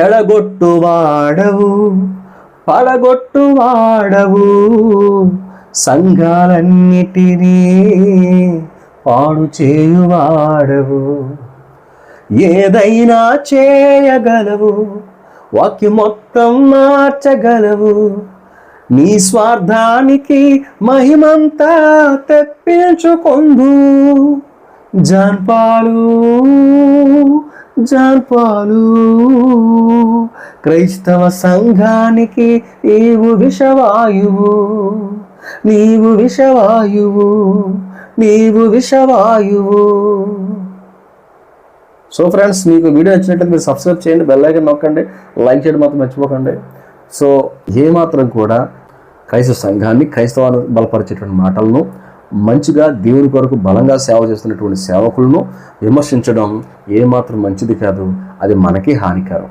చెడగొట్టువాడవు వాడవు పడగొట్టు వాడవు. సంఘాలన్నిటినీ పాడు చేయువాడవు ఏదైనా చేయగలవు వాక్యం మొత్తం మార్చగలవు. నీ స్వార్థానికి మహిమంతా తెప్పించుకొందు జాన్పాలు. జాన్పాలు క్రైస్తవ సంఘానికి నీవు విషవాయువు. నీవు విషవాయువు. నీవు విషవాయువు. సో ఫ్రెండ్స్ మీకు వీడియో నచ్చినట్లయితే మీరు సబ్స్క్రైబ్ చేయండి బెల్ ఐకన్ నొక్కండి లైక్ చేయడం మాత్రం మర్చిపోకండి. సో ఏమాత్రం కూడా క్రైస్తవ సంఘాన్ని క్రైస్తవాన్ని బలపరిచేటువంటి మాటలను మంచిగా దేవుని కొరకు బలంగా సేవ చేస్తున్నటువంటి సేవకులను విమర్శించడం ఏమాత్రం మంచిది కాదు. అది మనకే హానికరం.